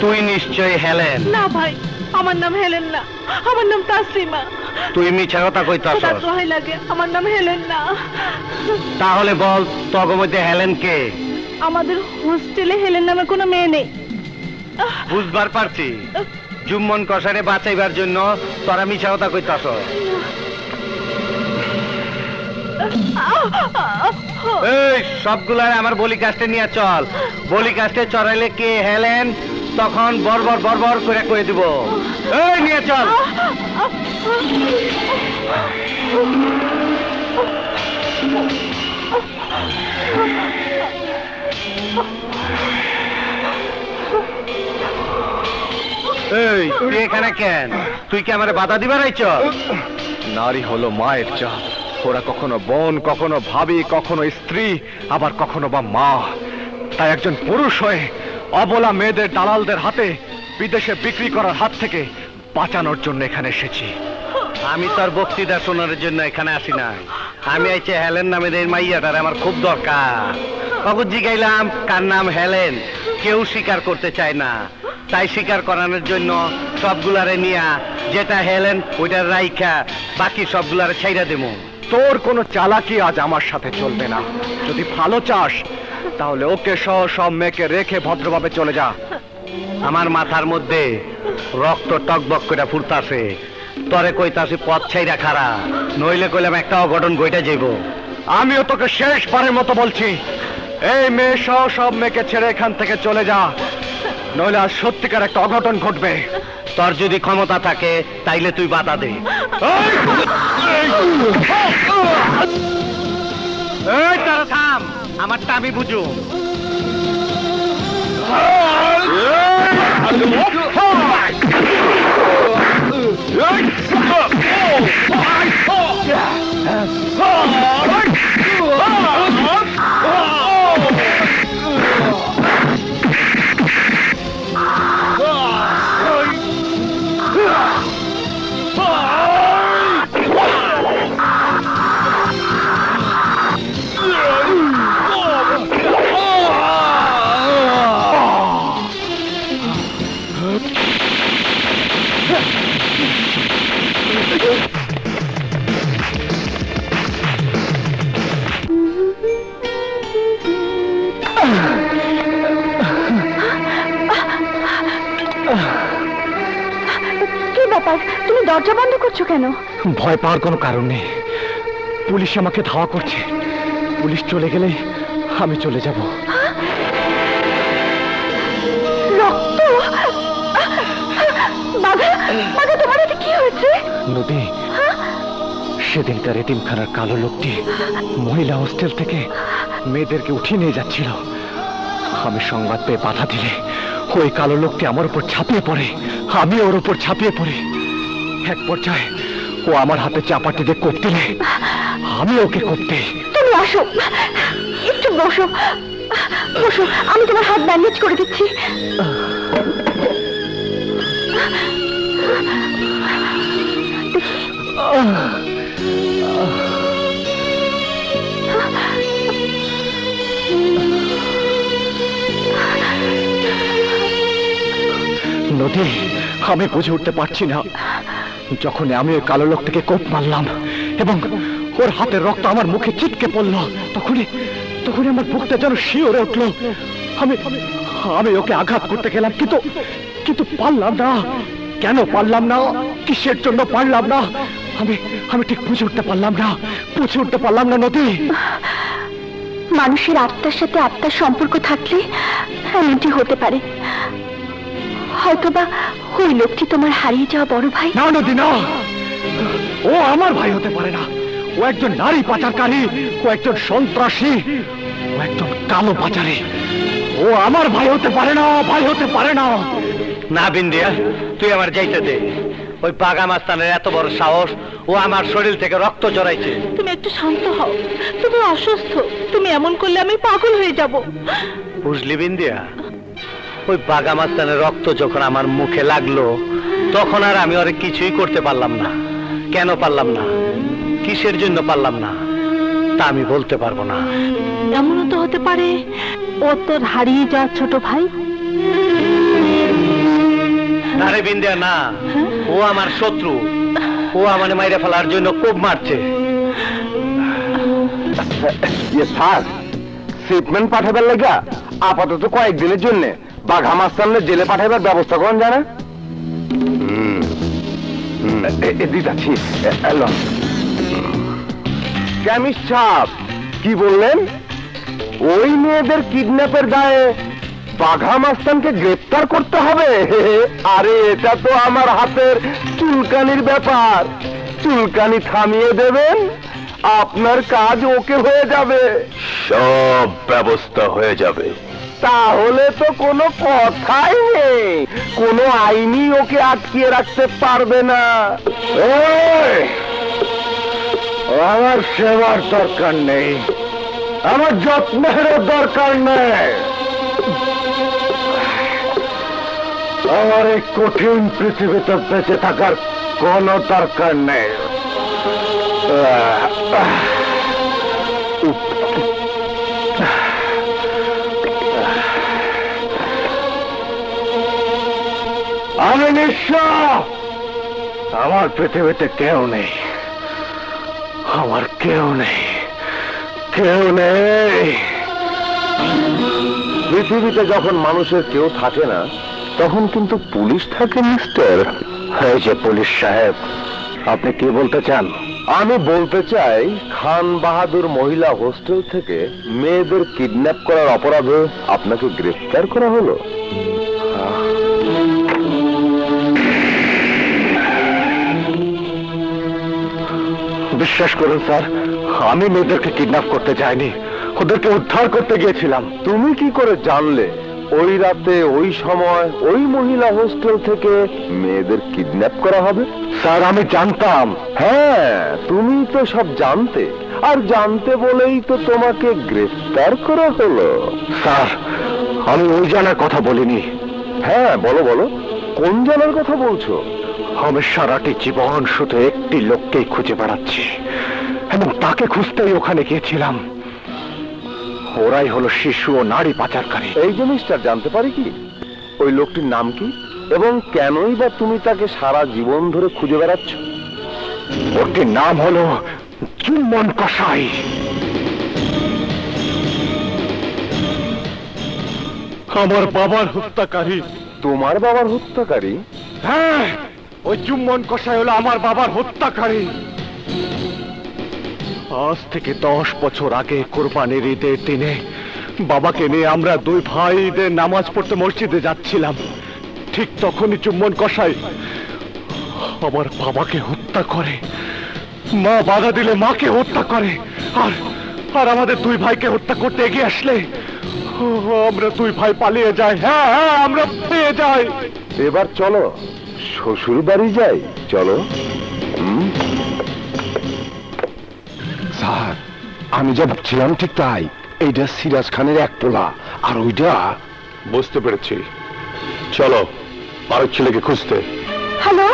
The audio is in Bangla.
তুই নিশ্চয় হেলেন। না ভাই আমার নাম হেলেন না। আমার নাম তাসলিমা। তুই মিছা কথা কইতাছ দোহাই লাগে আমার নাম হেলেন না। তাহলে বল তগ মধ্যে হেলেন কে? আমাদের হোস্টেলে হেলেন নামে কোনো মেয়ে নেই। বুঝবার পারছি। জুম্মন কষারে বাঁচাইবার জন্য তোরা মিছা কথা কইতাছ এই সবগুলার আমার বলি কাস্টে নিয়ে চল। বলি কাস্টে চড়াইলে কে হেলেন? তখন বরবর বরবর করে কয়ে দিব। এই, নিয়ে চল। এই, তুই এখানে কেন? তুই কি আমার বাধা দিবার নারী হলো মায়ের জাত ওরা কখনো বোন, কখনো ভাবি, কখনো স্ত্রী, আবার কখনো বা মা। তাই একজন পুরুষ হয়ে অবলা মেয়েদের দালালদের হাতে বিদেশে বিক্রি করার হাত থেকে বাঁচানোর জন্য এখানে এসেছি। আমি তোর বক্তৃতা শোনার জন্য এখানে আসি না আমি আইছে হেলেন নামের এই মাইয়াটার আমার খুব দরকার। কখন জিগাইলাম কার নাম হেলেন? কেউ স্বীকার করতে চায় না। তাই স্বীকার করানোর জন্য সবগুলারে নিয়া যেটা হেলেন ওইটা রাইখা বাকি সবগুলারে ছাইরা দেবো। তোর কোনো চালাকি আজ আমার সাথে চলবে না। যদি ভালো চাস তাহলে ওকে সহ সব মেয়েকে রেখে ভদ্রভাবে চলে যা আমার মাথার মধ্যে রক্ত টকবক করে ফুরতাছে তরে কইতাছে পথ ছাইরা খারা নইলে কইলাম একটা অঘটন গইটা যাইব আমিও তোকে শেষবারের মতো বলছি এই মেয়ে সহ সব মেয়েকে ছেড়ে এখান থেকে চলে যা নইলে আর সত্যিকার একটা অঘটন ঘটবে তোর যদি ক্ষমতা থাকে তাইলে তুই বাধা দে এই তারা থাম আমারটা আমি বুঝু। কি তুমি দরজা বন্ধ করছ কেন? ভয় পাওয়ার কোনো কারণ নেই। পুলিশ আমাকে ধাওয়া করছে। পুলিশ চলে গেলে আমি চলে যাব। রক্ত? বাঘা বাঘা তোমার কি হয়েছে? নদী সেদিনকার এতিমখানার কালো লোকটি মহিলা হোস্টেল থেকে মেয়েদেরকে উঠিয়ে নিয়ে যাচ্ছিল। আমি সংবাদ পেয়ে বাধা দিলে ওই কালো লোকটি আমার উপর ছাপিয়ে পড়ে। আমি ওর উপর ছাপিয়ে পড়ি। এক পর্যায়ে ও আমার হাতে চাপাটি দিয়ে কোপ দিলে আমি ওকে কোপ দিই। তুমি আসো। একটু বসো। বসো আমি তোমার হাত ব্যান্ডেজ করে দিচ্ছি। নদী আমি বুঝে উঠতে পারছি না। যখন আমি ওই কালো লোকটাকে কোপ মারলাম এবং ওর হাতের রক্ত আমার মুখে ছিটকে পড়ল, তখনই তখনই আমার বুকটা যেন শিওরে উঠল। আমি আমি ওকে আঘাত করতে গেলাম, কিন্তু কিন্তু পারলাম না। কেন পারলাম না? কিসের জন্য পারলাম না? আমি আমি ঠিক বুঝে উঠতে পারলাম না। বুঝে উঠতে পারলাম না নদী। মানুষের আত্মার সাথে আত্মার সম্পর্ক থাকলে এমনটি হতে পারে। হয়তোবা ওই লোকটি তোমার হারিয়ে যাওয়া বড় ভাই? না নদী না। ও আমার ভাই হতে পারে না। ও একজন নারী পাচারকারী ও একজন সন্ত্রাসী ও একজন কালো পাচারী। ও আমার ভাই হতে পারে না ভাই হতে পারে না। না বিন্দিয়া তুই আমার যাইতে দে। ওই পাগা মাস্তানের এত বড় সাহস ও আমার শরীর থেকে রক্ত চড়াইছে তুমি একটু শান্ত হও। তুমি অসুস্থ। তুমি এমন করলে আমি পাগল হয়ে যাব। বুঝলি বিন্দিয়া? ওই বাগা মাস্তানের রক্ত যখন আমার মুখে লাগল তখন আর আমি ওরে কিছুই করতে পারলাম না। কেন পারলাম না? কিসের জন্য পারলাম না? তা আমি বলতে পারব না। এমনও তো হতে পারে ও তোর হারিয়ে যাওয়া ছোট ভাই। বিন্দা না। ও আমার শত্রু। ও আমার মাইরে ফেলার জন্য খুব মারছে। স্যার ট্রিটমেন্ট পাঠাবার লাগা আপাতত কয়েকদিনের জন্য বাঘা মাস্তানলে জেলে পাঠাবার ব্যবস্থা করুন জানা দিদাছি কেমিস্ট কি বললেন? ওই মেয়েদের কিডন্যাপের দায়ে বাঘা মাস্তানকে গ্রেপ্তার করতে হবে? আরে এটা তো আমার হাতের চুলকানির ব্যাপার। চুলকানি থামিয়ে দেবেন আপনার কাজ ওকে হয়ে যাবে। সব ব্যবস্থা হয়ে যাবে। তাহলে তো কোনো কথাই নেই। কোনো আইনই ওকে আটকিয়ে রাখতে পারবে না। আমার সেবার দরকার নেই। আমার যত্নেরও দরকার নেই। আমার এই কঠিন পৃথিবীতে বেঁচে থাকার কোনো দরকার নেই। আমি নিঃস্ব আমার পৃথিবীতে কেউ নেই। আমার কেউ নেই। কেউ নেই। পৃথিবীতে যখন মানুষের কেউ থাকে না তখন কিন্তু পুলিশ থাকে মিস্টার। যে পুলিশ সাহেব আপনি কি বলতে চান? আমি বলতে চাই খান বাহাদুর মহিলা হোস্টেল থেকে মেয়েদের কিডন্যাপ করার অপরাধে আপনাকে গ্রেফতার করা হলো। বিশ্বাস করুন স্যার আমি মেয়েদেরকে কিডন্যাপ করতে যাইনি। ওদেরকে উদ্ধার করতে গিয়েছিলাম। তুমি কি করে জানলে? ওই রাতে ওই সময় ওই মহিলা হোস্টেল থেকে মেয়েদের কিডন্যাপ করা হবে? স্যার আমি জানতাম। হ্যাঁ তুমি তো সব জানতে। আর জানতে বলেই তো তোমাকে গ্রেফতার করা হলো। স্যার আমি ওই জানার কথা বলিনি। হ্যাঁ বলো বলো। কোন জানার কথা বলছো? আমি সারাটি জীবন শুধু একটি লোককেই খুঁজে বেড়াচ্ছি। এবং তাকে খুঁজতেই ওখানে গিয়েছিলাম। ওরাই হলো শিশু ও নারী পাচারকারী। এই জিনিসটা জানতে পারি কি? ওই লোকটির নাম কি? এবং কেনই বা তুমি তাকে সারা জীবন ধরে খুঁজে বেড়াচ্ছ? ওটির নাম হলো চুম্বন কসাই। আমার বাবার হত্যাকারী। তোমার বাবার হত্যাকারী? হ্যাঁ ওই চুম্বন কষাই হলো আমার বাবার হত্যাকারী। আজ থেকে দশ বছর আগে কোরবানির ঈদের দিনে বাবাকে নিয়ে আমরা দুই ভাই ঈদের নামাজ পড়তে মসজিদে যাচ্ছিলাম। ঠিক তখনই চুম্বন কষাই আমার বাবাকে হত্যা করে। মা বাধা দিলে মাকে হত্যা করে। আর আর আমাদের দুই ভাইকে হত্যা করতে এগিয়ে আসলে। আমরা দুই ভাই পালিয়ে যাই। হ্যাঁ হ্যাঁ আমরা পেয়ে যাই। এবার চলো। শ্বশুর বাড়ি যাই, চলো। স্যার, আমি যা ভাবছিলাম ঠিক তাই। এইটা সিরাজ খানের এক পোলা, আর ওইটা বুঝতে পেরেছি। চলো, আরেক ছেলেকে খুঁজতে। হ্যালো?